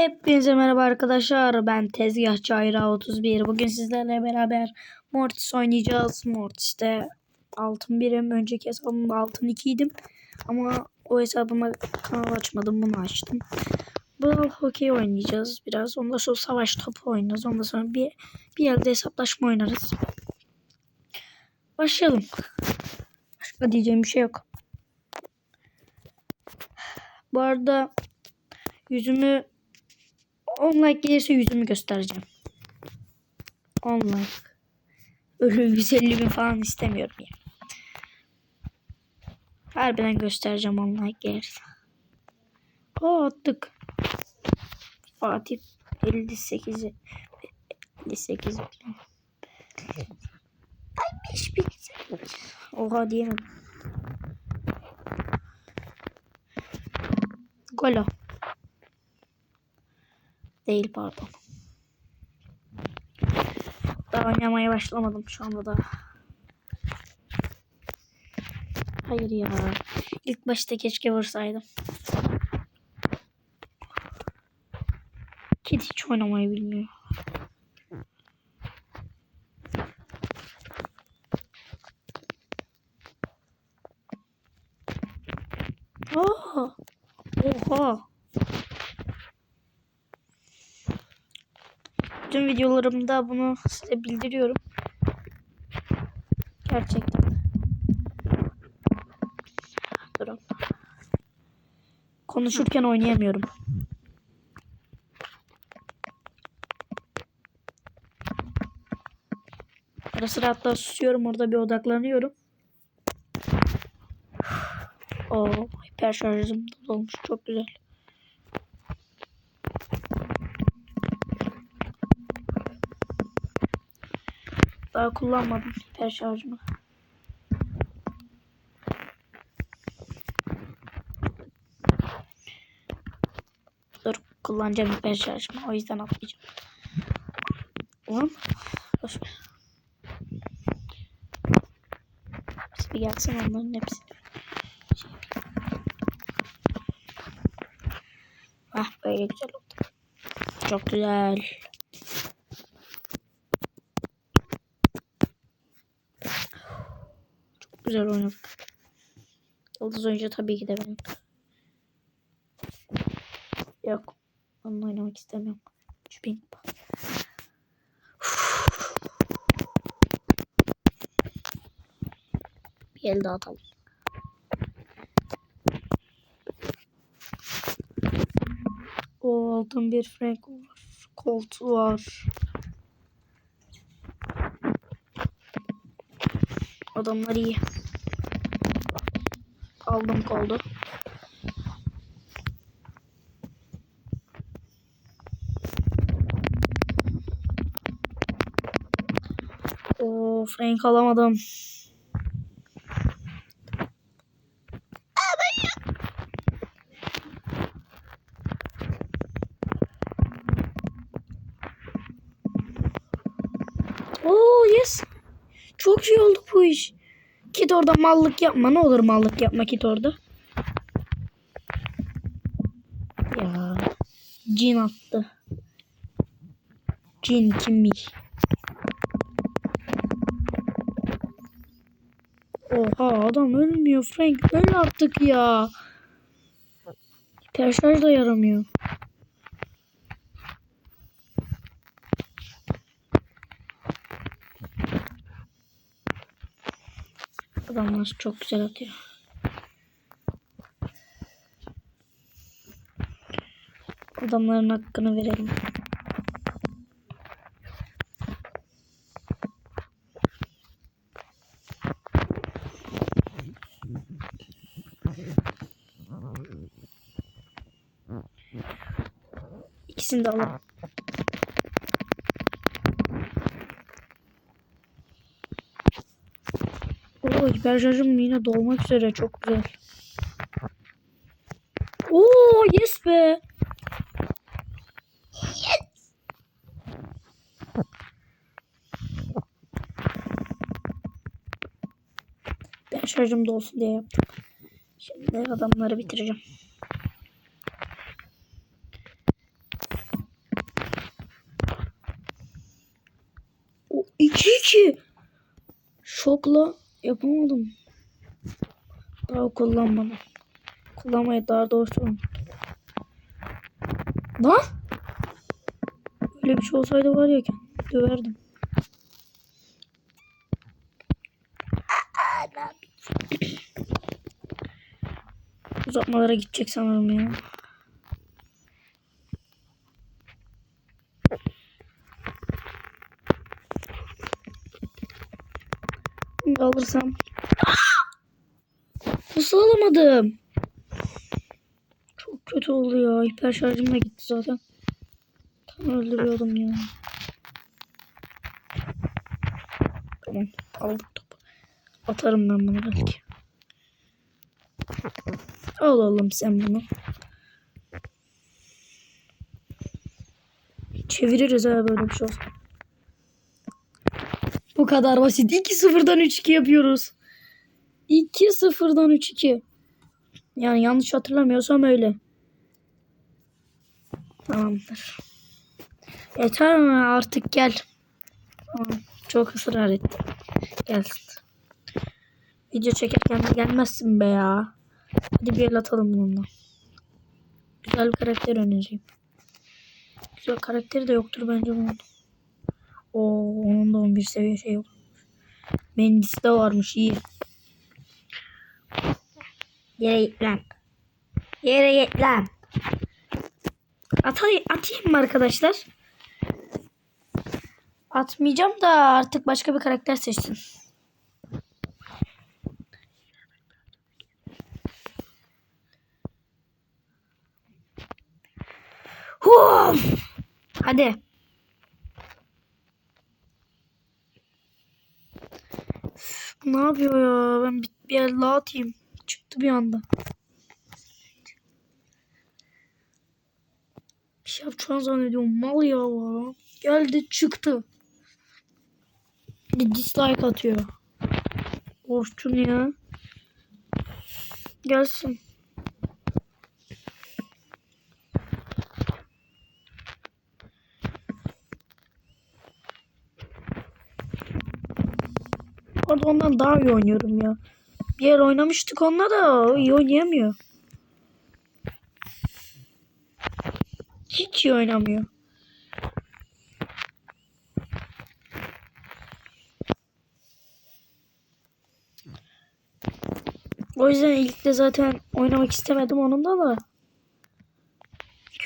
Hepinize merhaba arkadaşlar. Ben Tezgahçı Ayra 31. Bugün sizlerle beraber Mortis oynayacağız. Mortis'te altın birim. Önceki hesabımda altın 2'ydim. Ama o hesabıma kanal açmadım. Bunu açtım. Bu hokey oynayacağız biraz. Ondan sonra savaş topu oynarız. Ondan sonra bir, bir yerde hesaplaşma oynarız. Başlayalım. Başka diyeceğim bir şey yok. Bu arada yüzümü 10 like gelirse yüzümü göstereceğim. 10 like. Öyle 150 bin falan istemiyorum ya. Harbiden göstereceğim 10 like gelirse. Aa attık. Fatih 58 58 Ay 5000 Oha diyemedim. Golo. Değil pardon. Daha oynamaya başlamadım şu anda da. Hayır ya. İlk başta keşke vursaydım. Kedi hiç oynamayı bilmiyor. Oha. Oha. Tüm videolarımda bunu size bildiriyorum. Gerçekten. Durun. Konuşurken oynayamıyorum. Ara sıra hatta susuyorum orada bir odaklanıyorum. Oo, hiper şarjım dolmuş çok güzel. Daha kullanmadım hiper şarjımı. Dur kullanacağım hiper şarjımı. O yüzden atlayacağım. Ver. Biz bir gelsin onların hepsini. Ah böyle güzel oldu. Çok güzel. Çok güzel oynadık. Yıldız oyuncu tabii ki de benim. Yok. Onunla oynamak istemiyorum. 3000 kupa. Bir el daha atalım. O altın bir frank var. Colt var. Adamlar iyi. Aldım koldu. Oo Frank alamadım. Oo yes. Çok iyi oldu bu iş. Git orada mallık yapma. Ne olur mallık yapma git orada. Ya. Cin attı. Cin kimmiş? Oha adam ölmüyor Frank. Öl artık ya. Hiperşarj da yaramıyor. Adamlar çok güzel atıyor. Adamların hakkını verelim. İkisini de alalım. Oo hiper şarjım yine dolmak üzere çok güzel. Oo yes be. Yes. Ben şarjım dolsun diye yaptım. Şimdi adamları bitireceğim. O 2 2. Şokla yapamadım. Daha kullanmadım. Kullanmayı daha doğrusu. Lan! Öyle bir şey olsaydı var ya döverdim. Uzatmalara gidecek sanırım ya. Şimdi alırsam. Nasıl alamadım? Çok kötü oldu ya. Hiper şarjım da gitti zaten. Tam öldürüyordum ya. Tamam. Aldım topu. Atarım ben bunu belki. Al oğlum sen bunu. Çeviririz ha böyle bir şey olsa. Kadar basit. 2-0'dan 3-2 yapıyoruz. 2-0'dan 3-2. Yani yanlış hatırlamıyorsam öyle. Tamamdır. Yeter mi artık gel. Çok ısrar etti. Gelsin. Video çekerken de gelmezsin be ya. Hadi bir el atalım bununla. Güzel bir karakter önereyim. Güzel karakteri de yoktur bence bunun. Oo, onun da 11 seviye şey yok. Mendis de varmış iyi. Yere git lan. Yere git lan. Atayım, atayım mı arkadaşlar? Atmayacağım da artık başka bir karakter seçsin. Hum. Hadi. Ne yapıyor ya? Ben bir, bir el atayım. Çıktı bir anda. Bir şey yapacağını zannediyorum. Mal ya. valla. Geldi çıktı. Bir dislike atıyor. Orçun ya. Gelsin. Orada ondan daha iyi oynuyorum ya. Bir yer oynamıştık onunla da iyi oynayamıyor. Hiç iyi oynamıyor. O yüzden ilk de zaten oynamak istemedim onunla da.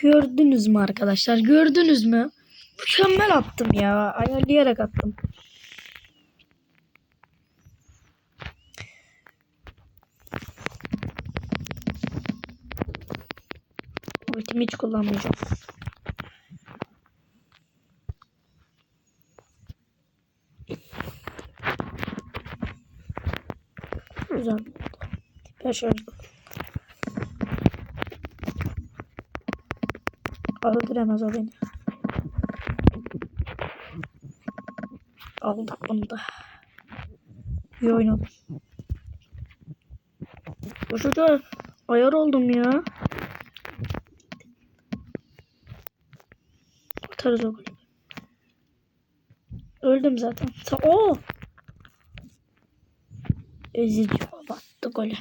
Gördünüz mü arkadaşlar? Gördünüz mü? Mükemmel attım ya. Ayarlayarak attım. Ultimi hiç kullanmayacağım. Güzel. Şöyle Öldüremez o beni. Aldık bunu da. İyi oynadım. Çocuğa ayar oldum ya. Atarız o golü. Öldüm zaten. Sa o. Ezici battı golü.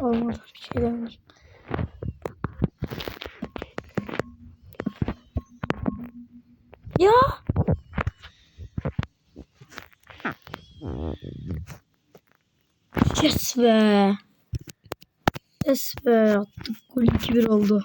Olmadı bir şey demedim. Ya. Yes be. Yes be. Attık. Gol 2-1 oldu.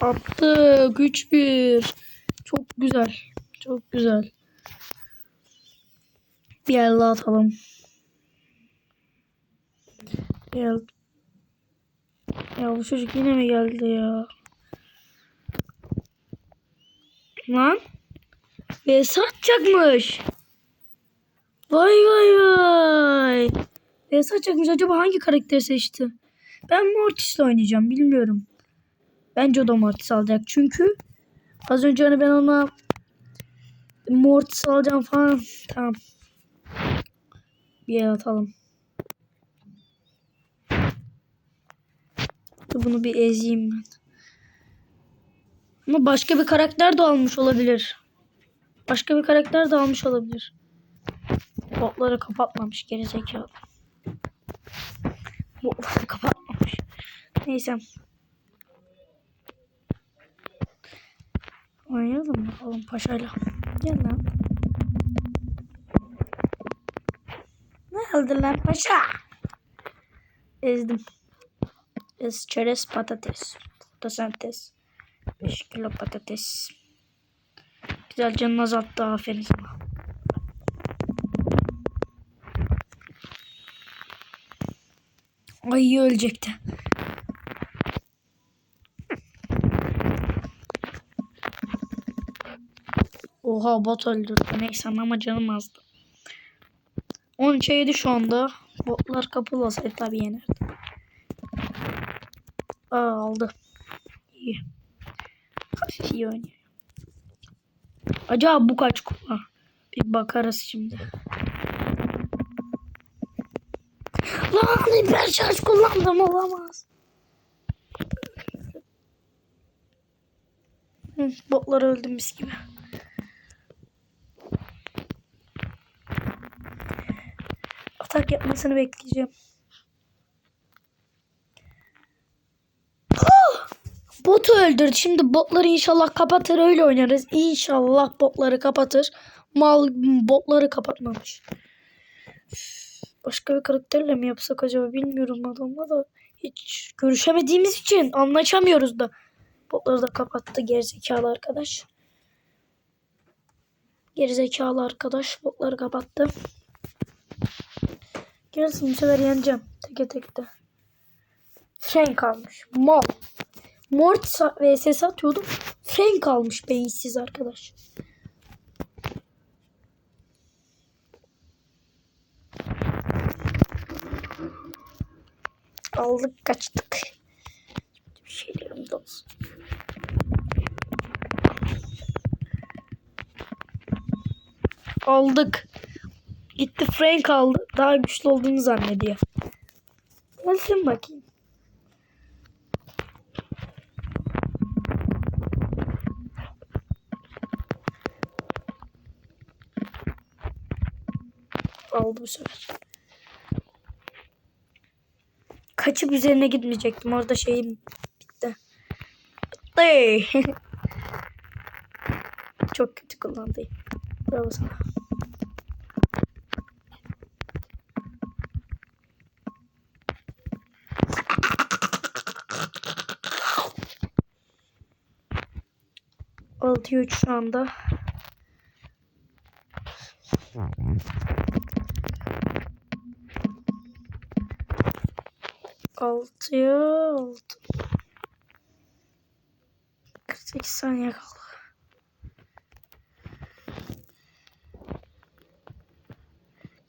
Attık. 3-1. Çok güzel. Çok güzel. Bir el atalım. Bir el. Ya bu çocuk yine mi geldi ya? Lan. VS atacakmış. Vay vay vay. VS atacakmış. Acaba hangi karakteri seçti? Ben Mortis'le oynayacağım. Bilmiyorum. Bence o da Mortis alacak. Çünkü az önce hani ben ona Mortis alacağım falan. Tamam. Bir yere atalım. Dur Bunu bir ezeyim ben. Ama başka bir karakter de almış olabilir. Başka bir karakter de almış olabilir. Botları kapatmamış gerizekalı. Botları kapatmamış. Neyse. Oynayalım bakalım paşayla. Gel lan. Ne oldu lan paşa? Ezdim. Çerez patates. Fotosentez. 5 kilo patates. Güzel canını azalttı aferin sana. Ay ölecekti. Oha bot öldürdü. Neyse ama canım azdı. 13'e 7 şu anda. Botlar kapalı olsaydı tabii yenerdi. Aa aldı. İyi. Hafif iyi oynuyor. Acaba bu kaç kupa? Bir bakarız şimdi. Lan hiper şarj kullandım olamaz. Hı, botlar öldü mis gibi. Atak yapmasını bekleyeceğim. Ah! Botu öldürdü. Şimdi botları inşallah kapatır öyle oynarız. İnşallah botları kapatır. Mal botları kapatmamış. Başka bir karakterle mi yapsak acaba bilmiyorum adamla da. Hiç görüşemediğimiz için anlaşamıyoruz da. Botları da kapattı gerizekalı arkadaş. Gerizekalı arkadaş botları kapattı. Gelsin bu sefer yeneceğim. Teke tekte. Frank almış. Mal. Mortis vs atıyordum. Frank almış beyinsiz arkadaş. Aldık kaçtık. Bir şeylerim de olsun. Aldık. Gitti Frank aldı. Daha güçlü olduğunu zannediyor. Gelsin bakayım. Bu sefer. Kaçıp üzerine gitmeyecektim. Orada şeyim bitti. Bitti. Çok kötü kullandı. Bravo sana. Altıya üç şu anda. Altıya altı. 48 saniye kaldı.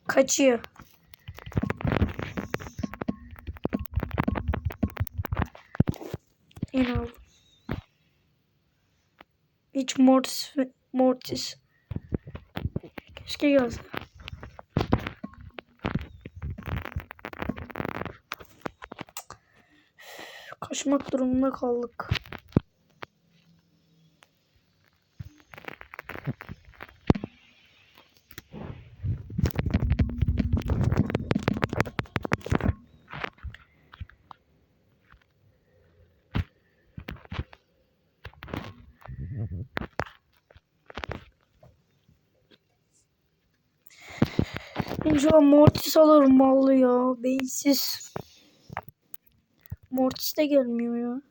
Kaçıyor. Yine aldım. Hiç Mortis, Mortis. Keşke gelse. Kaçmak durumunda kaldık. İnşallah Mortis alırım vallahi ya. Beyinsiz. Mortis de gelmiyor ya.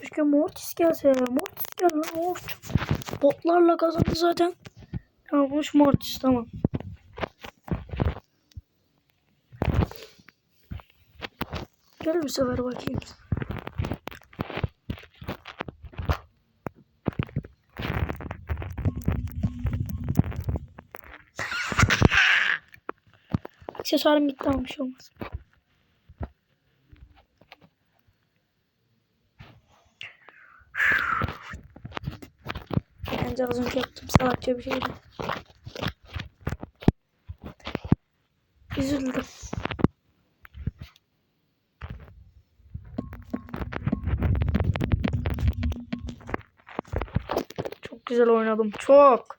Keşke Mortis gelse. Mortis gel lan Mortis. Botlarla kazandı zaten. Almış Mortis tamam. Gel bir sefer bakayım. Aksesuarım bitti almış olmaz. Bence az önce yaptım salakça bir şeydi. Üzüldüm. Çok güzel oynadım. Çok.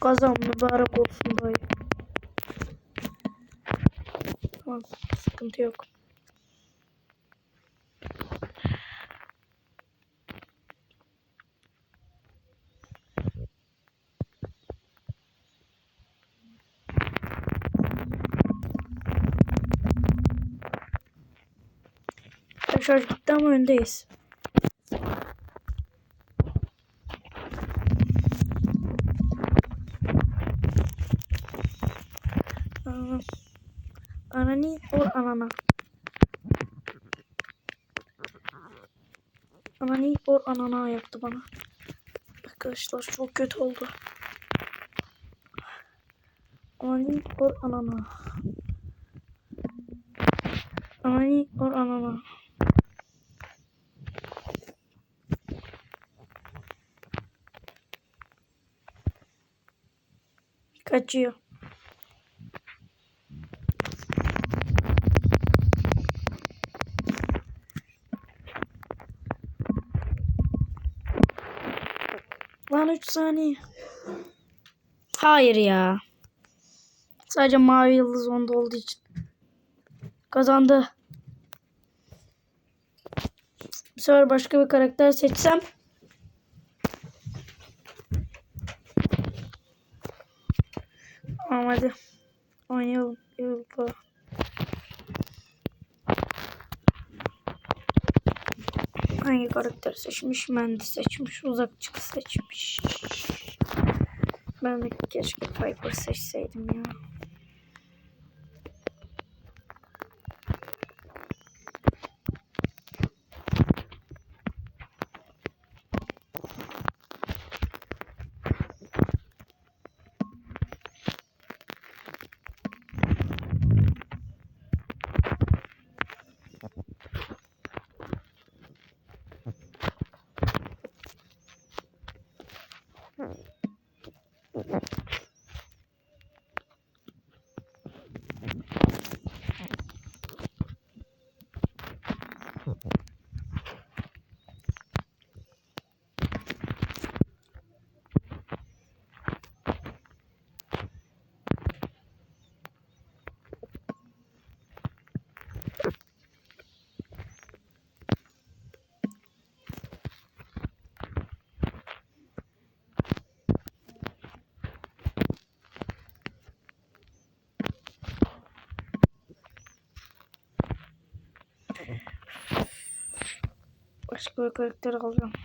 Kazan mübarek olsun dayı. Tamam, sıkıntı yok. Şarj bitti ama öndeyiz. Anani or anana. Anani or anana yaptı bana. Arkadaşlar çok kötü oldu. Anani or anana. Anani or anana. Kaçıyor. Lan 3 saniye. Hayır ya. Sadece mavi yıldız onda olduğu için. Kazandı. Bu sefer başka bir karakter seçsem. Tamam hadi. Oynayalım. Yılpa. Hangi karakter seçmiş? Mendi seçmiş. Uzakçık seçmiş. Ben de keşke Piper seçseydim ya. Başka bir karakter alacağım.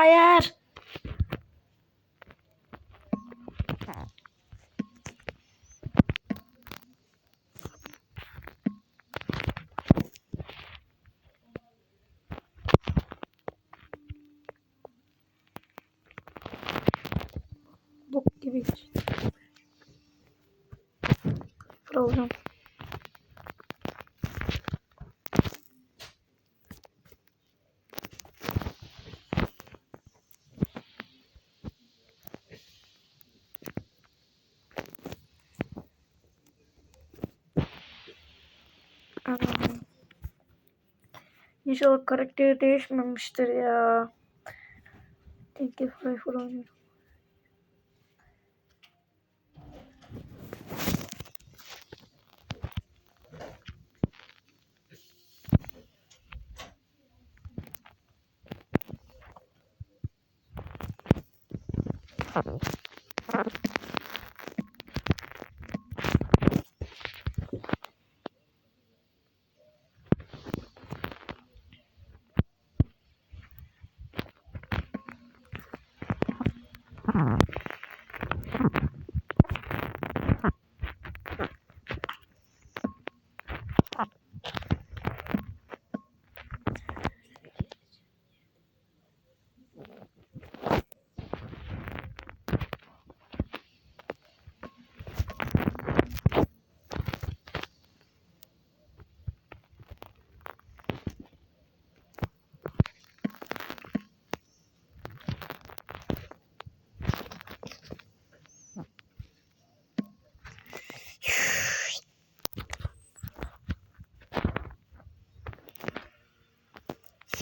Hayır. Anam. İnşallah karakteri değişmemiştir ya. Thank you for following.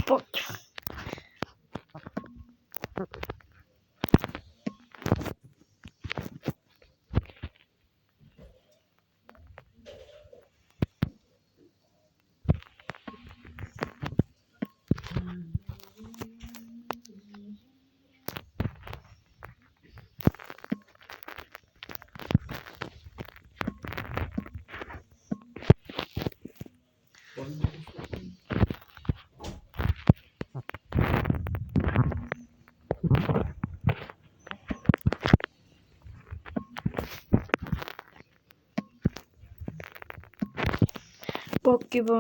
Fuck. Bok gibi.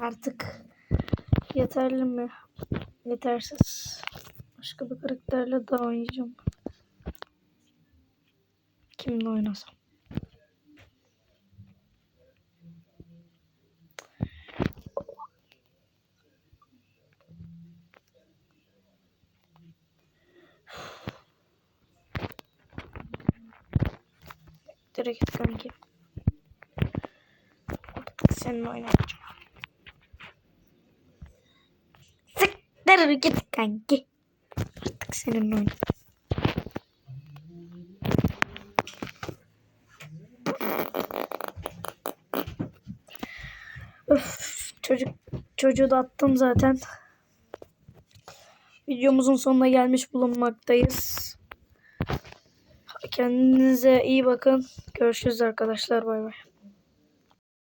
Artık yeterli mi? Yetersiz. Karakterle daha oynayacağım. Kimle oynasam? Direkt kanki. Seninle oynayacağım. Siktir git kanki. Seninle oynayacağım. Öf, çocuk çocuğu da attım zaten. Videomuzun sonuna gelmiş bulunmaktayız. Kendinize iyi bakın. Görüşürüz arkadaşlar. Bay bay.